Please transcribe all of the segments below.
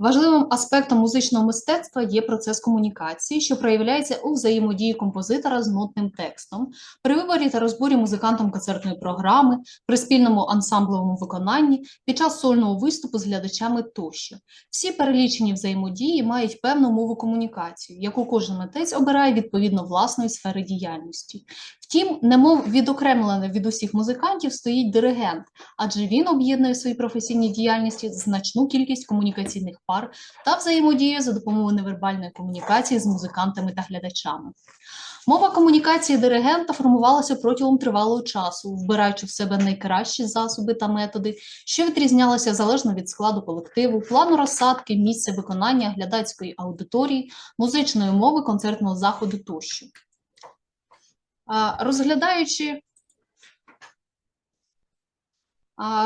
Важливим аспектом музичного мистецтва є процес комунікації, що проявляється у взаємодії композитора з нотним текстом, при виборі та розборі музикантом концертної програми, при спільному ансамблевому виконанні, під час сольного виступу з глядачами тощо. Всі перелічені взаємодії мають певну мову комунікацію, яку кожен митець обирає відповідно власної сфери діяльності. Втім, немов відокремлено від усіх музикантів стоїть диригент, адже він об'єднує в своїй професійній діяльності значну кількість комунікаційних пар та взаємодіє за допомогою невербальної комунікації з музикантами та глядачами. Мова комунікації диригента формувалася протягом тривалого часу, вбираючи в себе найкращі засоби та методи, що відрізнялися залежно від складу колективу, плану розсадки, місця виконання глядацької аудиторії, музичної мови, концертного заходу тощо. Розглядаючи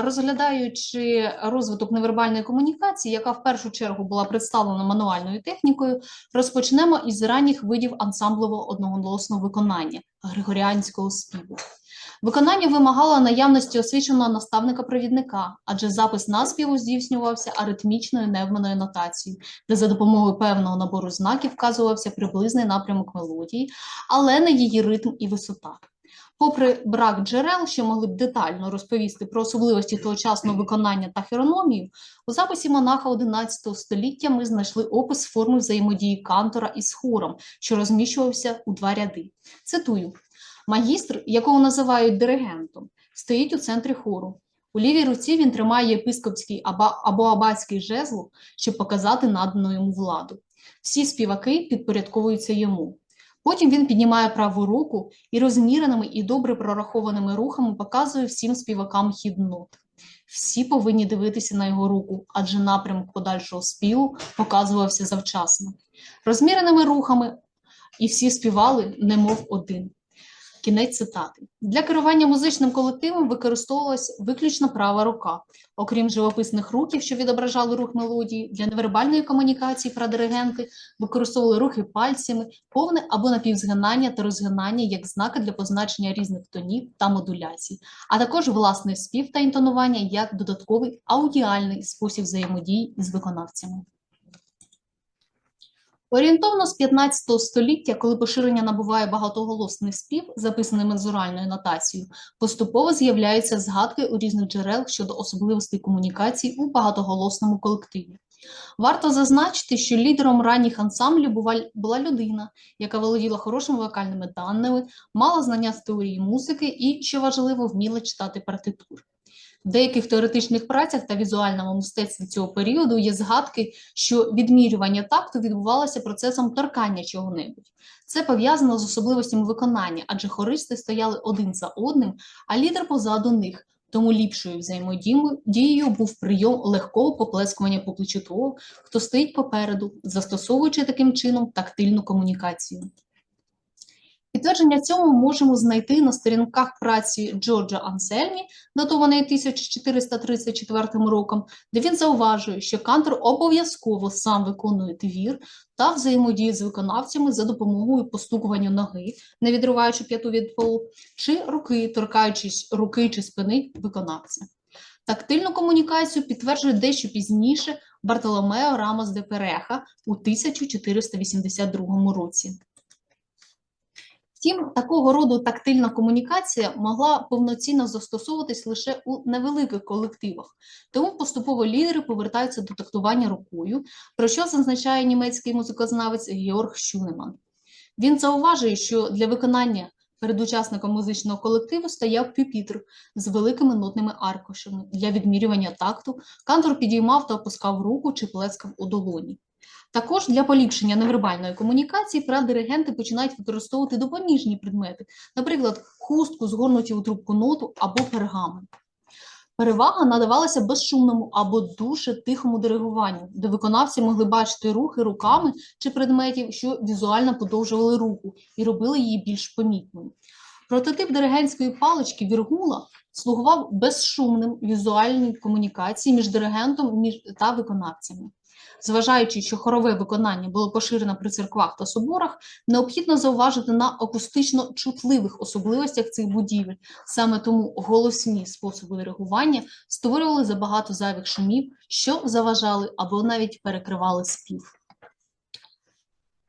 Розглядаючи розвиток невербальної комунікації, яка в першу чергу була представлена мануальною технікою, розпочнемо із ранніх видів ансамблевого одноголосного виконання григоріанського співу. Виконання вимагало наявності освіченого наставника-провідника, адже запис наспіву здійснювався аритмічною невманою нотацією, де за допомогою певного набору знаків вказувався приблизний напрямок мелодії, але не її ритм і висота. Попри брак джерел, що могли б детально розповісти про особливості тогочасного виконання та хірономію, у записі монаха XI століття ми знайшли опис форми взаємодії кантора із хором, що розміщувався у два ряди. Цитую: магістр, якого називають диригентом, стоїть у центрі хору. У лівій руці він тримає єпископський або абатський жезл, щоб показати надану йому владу. Всі співаки підпорядковуються йому. Потім він піднімає праву руку і розміреними і добре прорахованими рухами показує всім співакам хід нот. Всі повинні дивитися на його руку, адже напрямок подальшого співу показувався завчасно. Розміреними рухами і всі співали, немов один. Кінець цитати. Для керування музичним колективом використовувалась виключно права рука. Окрім живописних рухів, що відображали рух мелодії, для невербальної комунікації прадиригенти використовували рухи пальцями, повне або напівзгинання та розгинання як знаки для позначення різних тонів та модуляцій, а також власний спів та інтонування як додатковий аудіальний спосіб взаємодії з виконавцями. Орієнтовно з 15 століття, коли поширення набуває багатоголосний спів, записаний мензуральною нотацією, поступово з'являються згадки у різних джерел щодо особливостей комунікації у багатоголосному колективі. Варто зазначити, що лідером ранніх ансамблів була людина, яка володіла хорошими вокальними даними, мала знання з теорії музики і, що важливо, вміла читати партитури. В деяких теоретичних працях та візуальному мистецтві цього періоду є згадки, що відмірювання такту відбувалося процесом торкання чого-небудь. Це пов'язано з особливостями виконання, адже хористи стояли один за одним, а лідер позаду них. Тому ліпшою взаємодією був прийом легкого поплескування по плечу того, хто стоїть попереду, застосовуючи таким чином тактильну комунікацію. Підтвердження цьому можемо знайти на сторінках праці Джорджа Ансельмі, датованої 1434 роком, де він зауважує, що кантор обов'язково сам виконує твір та взаємодіє з виконавцями за допомогою постукування ноги, не відриваючи п'яту від полу, чи руки, торкаючись руки чи спини виконавця. Тактильну комунікацію підтверджує дещо пізніше Бартоломео Рамос де Переха у 1482 році. Втім, такого роду тактильна комунікація могла повноцінно застосовуватись лише у невеликих колективах, тому поступово лідери повертаються до тактування рукою, про що зазначає німецький музикознавець Георг Шюнеман. Він зауважує, що для виконання перед учасником музичного колективу стояв пюпітр з великими нотними аркушами. Для відмірювання такту кантор підіймав та опускав руку чи плескав у долоні. Також для поліпшення невербальної комунікації прадиригенти починають використовувати допоміжні предмети, наприклад, хустку, згорнуті у трубку ноту або пергамент. Перевага надавалася безшумному або дуже тихому диригуванню, де виконавці могли бачити рухи руками чи предметів, що візуально подовжували руку і робили її більш помітною. Прототип диригентської палички Віргула слугував безшумним візуальній комунікації між диригентом та виконавцями. Зважаючи, що хорове виконання було поширено при церквах та соборах, необхідно зауважити на акустично чутливих особливостях цих будівель. Саме тому голосні способи реагування створювали забагато зайвих шумів, що заважали або навіть перекривали спів.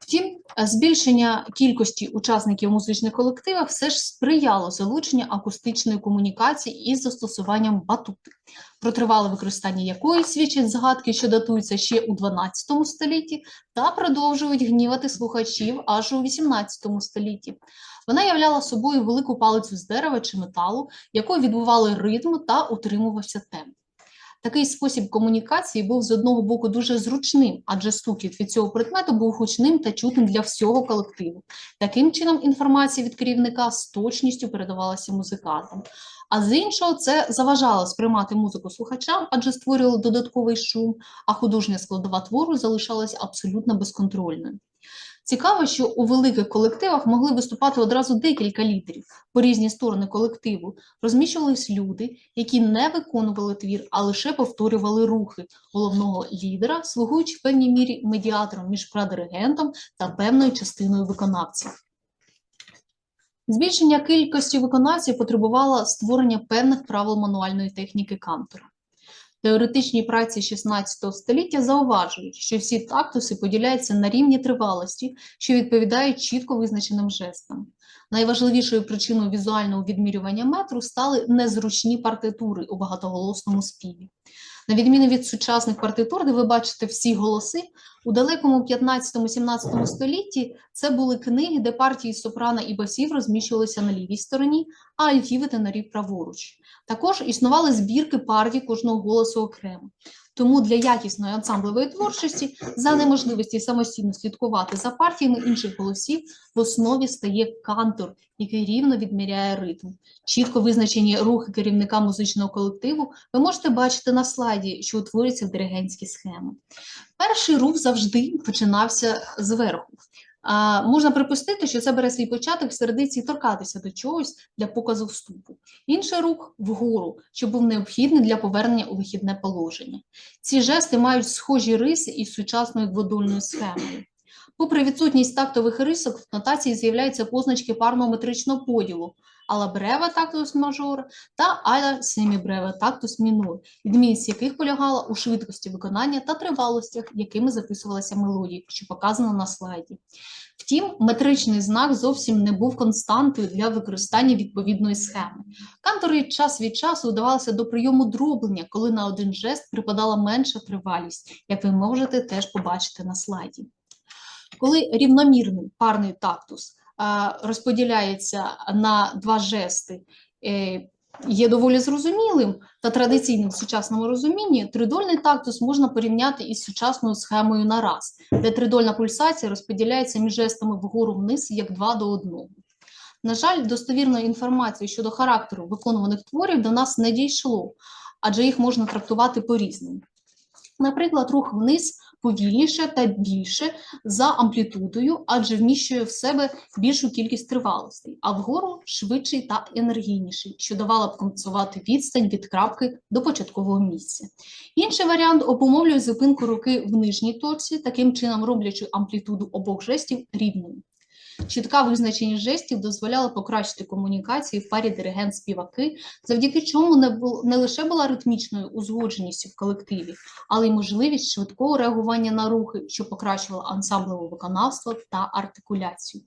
Втім, збільшення кількості учасників музичних колективах все ж сприяло залученню акустичної комунікації із застосуванням батути, про тривале використання якої свідчать згадки, що датуються ще у 12 столітті, та продовжують гнівати слухачів аж у 18 столітті. Вона являла собою велику палицю з дерева чи металу, якою відбували ритм та утримувався темп. Такий спосіб комунікації був з одного боку дуже зручним, адже стукіт від цього предмету був гучним та чутним для всього колективу. Таким чином, інформація від керівника з точністю передавалася музикантам. А з іншого, це заважало сприймати музику слухачам, адже створювало додатковий шум, а художня складова твору залишалась абсолютно безконтрольною. Цікаво, що у великих колективах могли виступати одразу декілька лідерів по різні сторони колективу. Розміщувались люди, які не виконували твір, а лише повторювали рухи головного лідера, слугуючи в певній мірі медіатором між прадиригентом та певною частиною виконавців. Збільшення кількості виконавців потребувало створення певних правил мануальної техніки кантора. Теоретичні праці 16 століття зауважують, що всі тактуси поділяються на рівні тривалості, що відповідають чітко визначеним жестам. Найважливішою причиною візуального відмірювання метру стали незручні партитури у багатоголосному співі. На відміну від сучасних партитур, де ви бачите всі голоси, у далекому 15-17 столітті це були книги, де партії сопрано і басів розміщувалися на лівій стороні, а альтіви і тенорів праворуч. Також існували збірки партій кожного голосу окремо. Тому для якісної ансамблевої творчості за неможливості самостійно слідкувати за партіями інших голосів в основі стає кантор, який рівно відміряє ритм. Чітко визначені рухи керівника музичного колективу ви можете бачити на слайді, що утворюються в диригентські схеми. Перший рух завжди починався зверху. А, можна припустити, що це бере свій початок в середиці торкатися до чогось для показу вступу. Інший рух вгору, що був необхідний для повернення у вихідне положення. Ці жести мають схожі риси із сучасною дводольною схемою. Попри відсутність тактових рисок, в нотації з'являються позначки парного метричного поділу ала бреве тактус мажор та ала семібреве тактус мінор, відмінність яких полягала у швидкості виконання та тривалостях, якими записувалася мелодія, що показано на слайді. Втім, метричний знак зовсім не був константою для використання відповідної схеми. Кантори час від часу вдавалися до прийому дроблення, коли на один жест припадала менша тривалість, як ви можете теж побачити на слайді. Коли рівномірний парний тактус розподіляється на два жести, е, є доволі зрозумілим та традиційним в сучасному розумінні, тридольний тактус можна порівняти із сучасною схемою на раз, де тридольна пульсація розподіляється між жестами вгору-вниз як два до одного. На жаль, достовірної інформації щодо характеру виконуваних творів до нас не дійшло, адже їх можна трактувати по-різному. Наприклад, рух вниз повільніше та більше за амплітудою, адже вміщує в себе більшу кількість тривалостей, а вгору швидший та енергійніший, що давало б компенсувати відстань від крапки до початкового місця. Інший варіант обумовлює зупинку руки в нижній точці, таким чином роблячи амплітуду обох жестів рівною. Чітка визначеність жестів дозволяла покращити комунікацію в парі диригент-співаки, завдяки чому не, бу- не лише була ритмічною узгодженістю в колективі, але й можливість швидкого реагування на рухи, що покращувало ансамблеве виконавство та артикуляцію.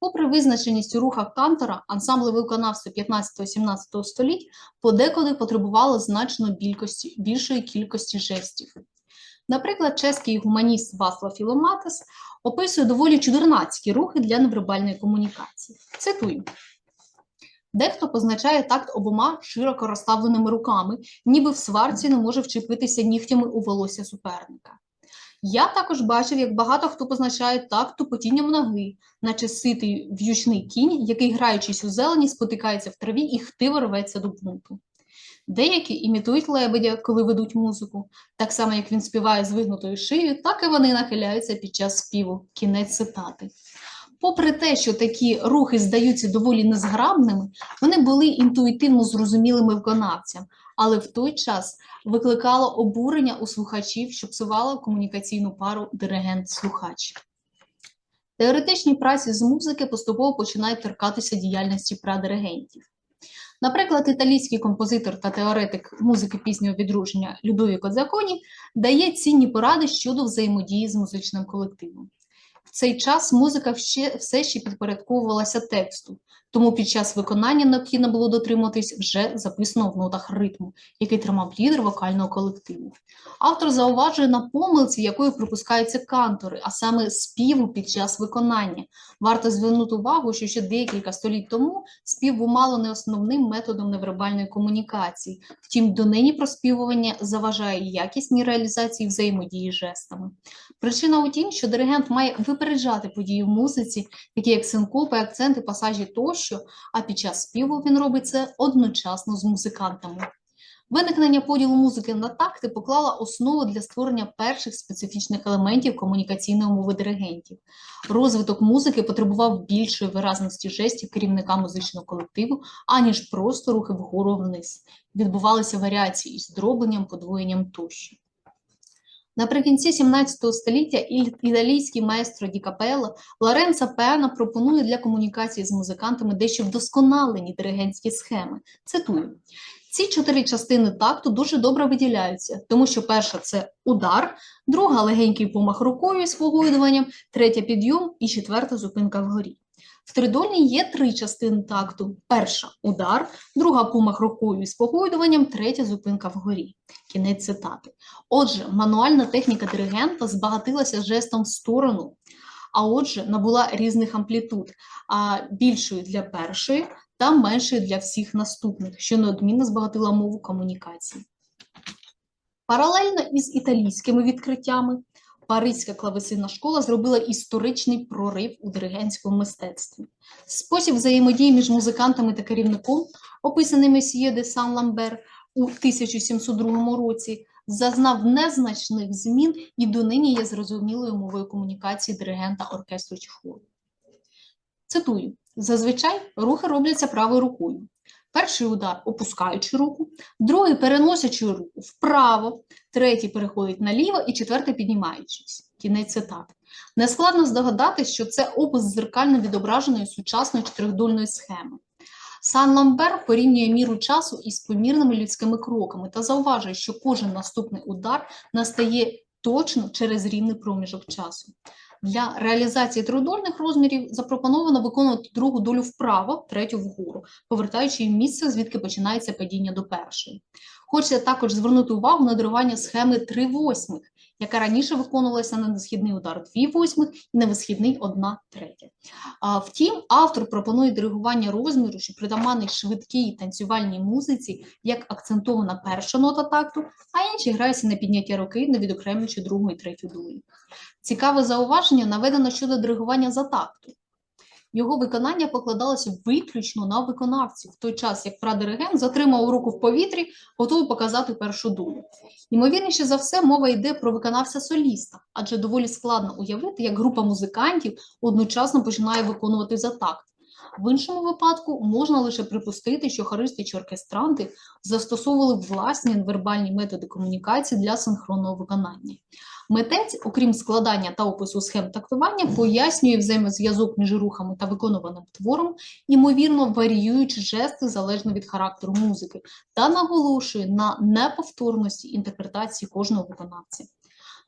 Попри визначеність у рухах кантора, ансамблеве виконавство 15-17 століть подекуди потребувало значно бількості, більшої кількості жестів. Наприклад, чеський гуманіст Васлав Філоматес описує доволі чудернацькі рухи для невербальної комунікації. Цитую. Дехто позначає такт обома широко розставленими руками, ніби в сварці не може вчепитися нігтями у волосся суперника. Я також бачив, як багато хто позначає такт тупотінням ноги, наче ситий в'ючний кінь, який, граючись у зелені, спотикається в траві і хтиво рветься до бунту. Деякі імітують лебедя, коли ведуть музику, так само як він співає з вигнутою шиєю, так і вони нахиляються під час співу. Кінець цитати. Попри те, що такі рухи здаються доволі незграбними, вони були інтуїтивно зрозумілими виконавцям, але в той час викликало обурення у слухачів, що псувало комунікаційну пару диригент-слухач. Теоретичні праці з музики поступово починають торкатися діяльності прадиригентів. Наприклад, італійський композитор та теоретик музики пізнього відруження Людовіко Дзаконі дає цінні поради щодо взаємодії з музичним колективом. В цей час музика ще, все ще підпорядковувалася тексту, тому під час виконання необхідно було дотримуватись вже записаного в нотах ритму, який тримав лідер вокального колективу. Автор зауважує на помилці, якою припускаються кантори, а саме співу під час виконання. Варто звернути увагу, що ще декілька століть тому спів був мало не основним методом невербальної комунікації. Втім, донині проспівування заважає якісній реалізації взаємодії жестами. Причина у тім, що диригент має випереджати події в музиці, такі як синкопи, акценти, пасажі тощо, а під час співу він робить це одночасно з музикантами. Виникнення поділу музики на такти поклало основу для створення перших специфічних елементів комунікаційної мови диригентів. Розвиток музики потребував більшої виразності жестів керівника музичного колективу, аніж просто рухи вгору вниз. Відбувалися варіації із дробленням, подвоєнням тощо. Наприкінці 17 століття італійський маестро Ді Капелло Лоренцо Пеана пропонує для комунікації з музикантами дещо вдосконалені диригентські схеми. Цитую. Ці чотири частини такту дуже добре виділяються, тому що перша це удар, друга легенький помах рукою з погойдуванням, третя підйом і четверта зупинка вгорі. В тридольній є три частини такту: перша удар, друга помах рукою з погойдуванням, третя зупинка вгорі. Кінець цитати. Отже, мануальна техніка диригента збагатилася жестом в сторону, а отже, набула різних амплітуд, а більшої для першої та меншої для всіх наступних, що неодмінно збагатила мову комунікації. Паралельно із італійськими відкриттями Паризька клавесинна школа зробила історичний прорив у диригентському мистецтві. Спосіб взаємодії між музикантами та керівником, описаний Месьє де Сан-Ламбер у 1702 році, зазнав незначних змін і донині є зрозумілою мовою комунікації диригента оркестру чи хору. Цитую: зазвичай рухи робляться правою рукою. Перший удар опускаючи руку, другий переносячи руку вправо, третій переходить наліво і четвертий піднімаючись. Кінець цитати. Нескладно здогадатись, що це опис зеркально відображеної сучасної чотиридольної схеми. Сан Ламбер порівнює міру часу із помірними людськими кроками та зауважує, що кожен наступний удар настає точно через рівний проміжок часу. Для реалізації тридольних розмірів запропоновано виконувати другу долю вправо, третю вгору, повертаючи її в місце, звідки починається падіння до першої. Хочеться також звернути увагу на дарування схеми 3 восьмих, яка раніше виконувалася на несхідний удар 2 восьмих і на висхідний 1 третя. Втім, автор пропонує диригування розміру, що притаманний швидкій танцювальній музиці, як акцентована перша нота такту, а інші граються на підняття руки, не відокремлюючи другу і третю долю. Цікаве зауваження наведено щодо диригування за такту. Його виконання покладалося виключно на виконавців, в той час як прадиригент затримав руку в повітрі, готовий показати першу долю. Ймовірніше за все, мова йде про виконавця соліста, адже доволі складно уявити, як група музикантів одночасно починає виконувати за такт. В іншому випадку можна лише припустити, що хористи чи оркестранти застосовували власні вербальні методи комунікації для синхронного виконання. Митець, окрім складання та опису схем тактування, пояснює взаємозв'язок між рухами та виконуваним твором, ймовірно варіюючи жести залежно від характеру музики, та наголошує на неповторності інтерпретації кожного виконавця.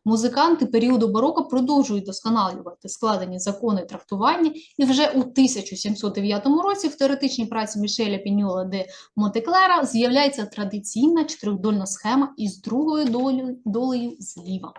Музиканти періоду бароко продовжують досконалювати складені закони трактування, і вже у 1709 році в теоретичній праці Мішеля Піньола де Монтеклера з'являється традиційна чотиридольна схема із другою долею, долею зліва.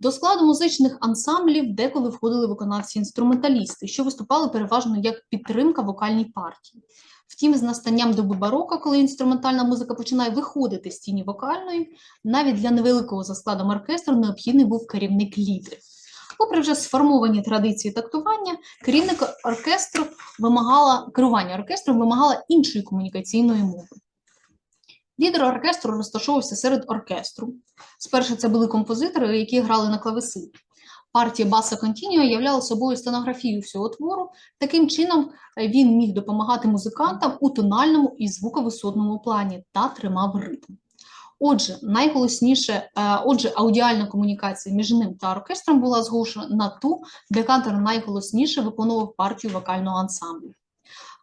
До складу музичних ансамблів деколи входили виконавці-інструменталісти, що виступали переважно як підтримка вокальній партії. Втім, з настанням доби бароко, коли інструментальна музика починає виходити з тіні вокальної, навіть для невеликого за складом оркестру необхідний був керівник лідер. Попри вже сформовані традиції тактування, керівник оркестру вимагала керування оркестром вимагала іншої комунікаційної мови. Лідер оркестру розташовувався серед оркестру. Спершу це були композитори, які грали на клавесині. Партія Баса Контініо являла собою стенографію всього твору. Таким чином е, він міг допомагати музикантам у тональному і звуковисотному плані та тримав ритм. Отже, найголосніше, е, отже, аудіальна комунікація між ним та оркестром була зголошена на ту, де кантор найголосніше виконував партію вокального ансамблю.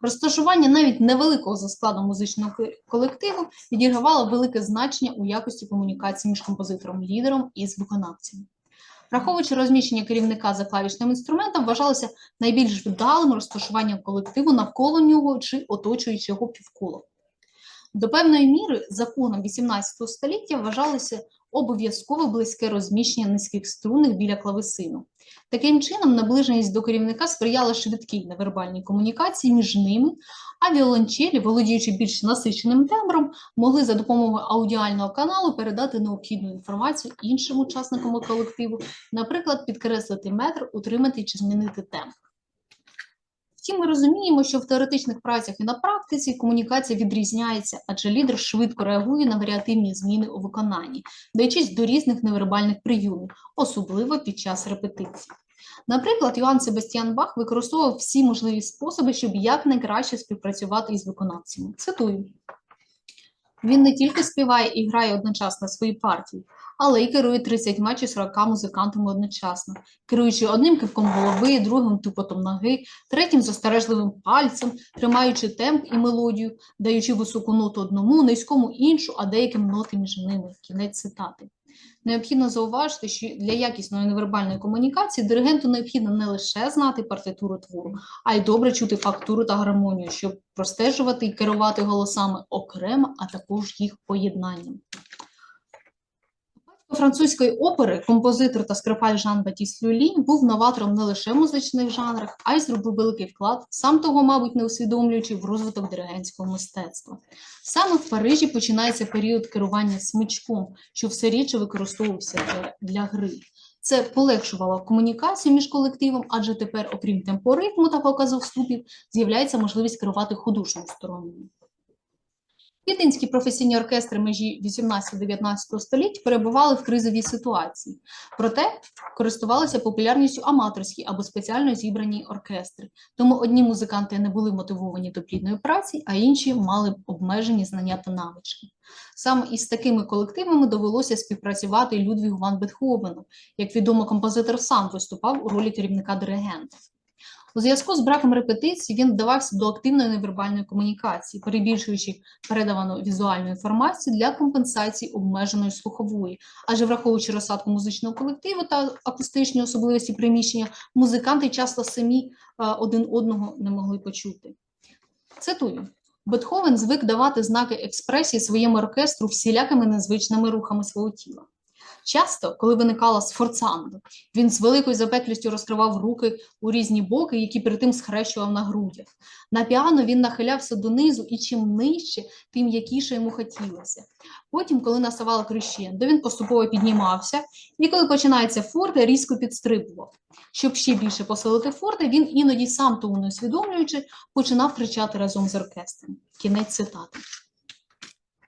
Розташування навіть невеликого за складом музичного колективу відігравало велике значення у якості комунікації між композитором-лідером і з виконавцем. Враховуючи розміщення керівника за клавішним інструментом, вважалося найбільш вдалим розташуванням колективу навколо нього чи оточуючи його півколо. До певної міри законом 18 століття вважалося обов'язково близьке розміщення низьких струнних біля клавесину. Таким чином, наближеність до керівника сприяла швидкій невербальній комунікації між ними, а віолончелі, володіючи більш насиченим тембром, могли за допомогою аудіального каналу передати необхідну інформацію іншим учасникам колективу, наприклад, підкреслити метр, утримати чи змінити темп. Втім, ми розуміємо, що в теоретичних працях і на практиці комунікація відрізняється, адже лідер швидко реагує на варіативні зміни у виконанні, даючись до різних невербальних прийомів, особливо під час репетицій. Наприклад, Йоанн Себастьян Бах використовував всі можливі способи, щоб якнайкраще співпрацювати із виконавцями. Цитую. Він не тільки співає і грає одночасно свої партії, але й керує 30 чи 40 музикантами одночасно, керуючи одним кивком голови, другим тупотом ноги, третім застережливим пальцем, тримаючи темп і мелодію, даючи високу ноту одному, низькому іншу, а деяким ноти між ними. Кінець цитати. Необхідно зауважити, що для якісної невербальної комунікації диригенту необхідно не лише знати партитуру твору, а й добре чути фактуру та гармонію, щоб простежувати і керувати голосами окремо, а також їх поєднанням. Батько французької опери, композитор та скрипаль Жан Батіст Люлі був новатором не лише в музичних жанрах, а й зробив великий вклад, сам того, мабуть, не усвідомлюючи в розвиток диригентського мистецтва. Саме в Парижі починається період керування смичком, що все рідше використовувався для, для гри. Це полегшувало комунікацію між колективом, адже тепер, окрім темпоритму та показу вступів, з'являється можливість керувати художньою стороною. Віденські професійні оркестри межі 18-19 століть перебували в кризовій ситуації, проте користувалися популярністю аматорські або спеціально зібрані оркестри. Тому одні музиканти не були мотивовані до плідної праці, а інші мали обмежені знання та навички. Саме із такими колективами довелося співпрацювати Людвігу Ван Бетховену. Як відомо, композитор сам виступав у ролі керівника диригента. У зв'язку з браком репетицій він вдавався до активної невербальної комунікації, перебільшуючи передавану візуальну інформацію для компенсації обмеженої слухової. Адже враховуючи розсадку музичного колективу та акустичні особливості приміщення, музиканти часто самі е, один одного не могли почути. Цитую. Бетховен звик давати знаки експресії своєму оркестру всілякими незвичними рухами свого тіла. Часто, коли виникала сфорцандо, він з великою запеклістю розкривав руки у різні боки, які перед тим схрещував на грудях. На піано він нахилявся донизу, і чим нижче, тим м'якіше йому хотілося. Потім, коли наставала крещендо, він поступово піднімався, і коли починається форте, різко підстрибував. Щоб ще більше посилити форте, він іноді сам того не усвідомлюючи, починав кричати разом з оркестром. Кінець цитати.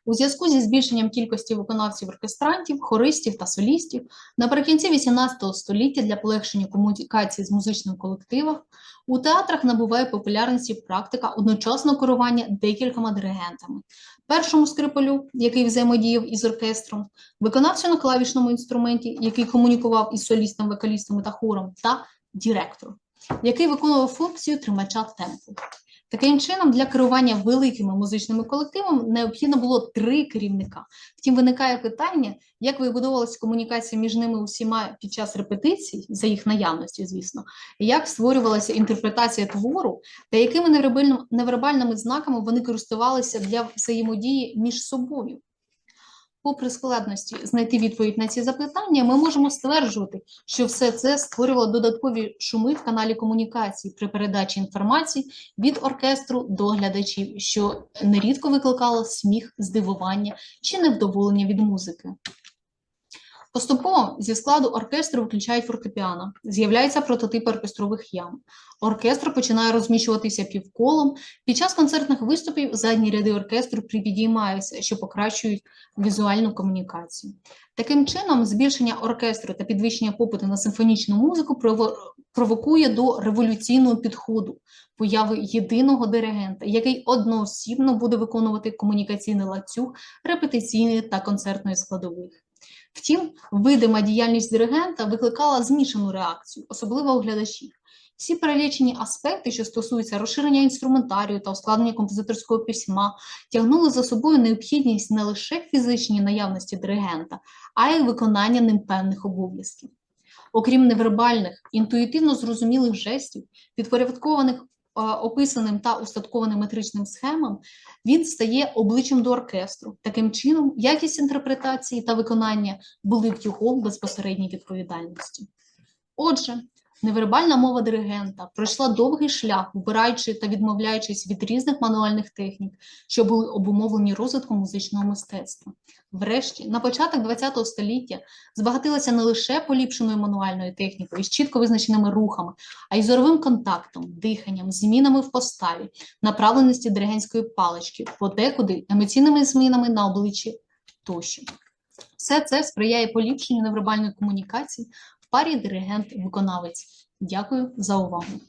У зв'язку зі збільшенням кількості виконавців оркестрантів, хористів та солістів наприкінці XVIII століття для полегшення комунікації з музичним колективом у театрах набуває популярності практика одночасного керування декількома диригентами. Першому скрипалю, який взаємодіяв із оркестром, виконавцю на клавішному інструменті, який комунікував із солістом, вокалістами та хором, та директору, який виконував функцію тримача темпу. Таким чином, для керування великими музичними колективами необхідно було три керівника. Втім, виникає питання, як вибудовувалася комунікація між ними усіма під час репетицій, за їх наявності, звісно, як створювалася інтерпретація твору, та якими невербальним- невербальними знаками вони користувалися для взаємодії між собою. Попри складності знайти відповідь на ці запитання, ми можемо стверджувати, що все це створювало додаткові шуми в каналі комунікації при передачі інформації від оркестру до глядачів, що нерідко викликало сміх, здивування чи невдоволення від музики. Поступово зі складу оркестру виключають фортепіано, з'являється прототип оркестрових ям. Оркестр починає розміщуватися півколом. Під час концертних виступів задні ряди оркестру припідіймаються, що покращують візуальну комунікацію. Таким чином, збільшення оркестру та підвищення попиту на симфонічну музику провокує до революційного підходу, появи єдиного диригента, який одноосібно буде виконувати комунікаційний ланцюг репетиційної та концертної складових. Втім, видима діяльність диригента викликала змішану реакцію, особливо у глядачів. Всі перелічені аспекти, що стосуються розширення інструментарію та ускладнення композиторського письма, тягнули за собою необхідність не лише фізичній наявності диригента, а й виконання ним певних обов'язків. Окрім невербальних, інтуїтивно зрозумілих жестів, підпорядкованих описаним та устаткованим метричним схемам, він стає обличчям до оркестру. Таким чином, якість інтерпретації та виконання були в його безпосередній відповідальності. Отже, невербальна мова диригента пройшла довгий шлях, вибираючи та відмовляючись від різних мануальних технік, що були обумовлені розвитком музичного мистецтва. Врешті, на початок ХХ століття збагатилася не лише поліпшеною мануальною технікою з чітко визначеними рухами, а й зоровим контактом, диханням, змінами в поставі, направленості диригентської палички, подекуди емоційними змінами на обличчі тощо. Все це сприяє поліпшенню невербальної комунікації парі диригент-виконавець. Дякую за увагу.